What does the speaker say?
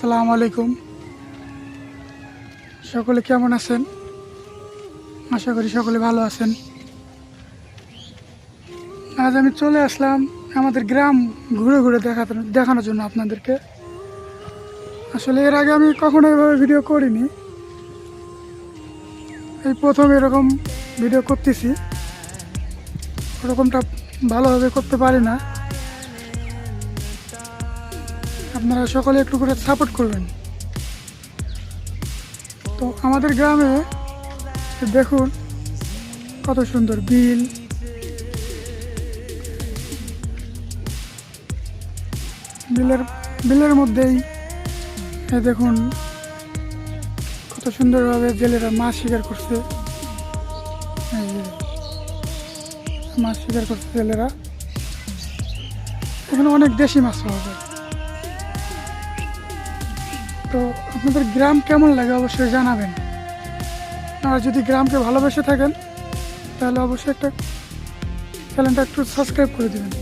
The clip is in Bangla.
আসসালামু আলাইকুম। সকলে কেমন আছেন? আশা করি সকলে ভালো আছেন। আজ আমি চলে আসলাম আমাদের গ্রাম ঘুরে ঘুরে দেখাতে দেখানোর জন্য আপনাদেরকে। আসলে এর আগে আমি কখনো এভাবে ভিডিও করিনি। এই প্রথম এরকম ভিডিও করতেছি। ওরকমটা ভালোভাবে করতে পারি না। আপনারা সকলে একটু করে সাপোর্ট করবেন। তো আমাদের গ্রামে দেখুন কত সুন্দর বিল। বিলের বিলের মধ্যেই দেখুন কত সুন্দরভাবে জেলেরা মাছ শিকার করছে। মাছ শিকার করছে জেলেরা। এখানে অনেক দেশি মাছ পাওয়া যায়। তো আপনাদের গ্রাম কেমন লাগে অবশ্যই জানাবেন। আর যদি গ্রামকে ভালোবেসে থাকেন, তাহলে অবশ্যই একটা চ্যানেলটা একটু সাবস্ক্রাইব করে দেবেন।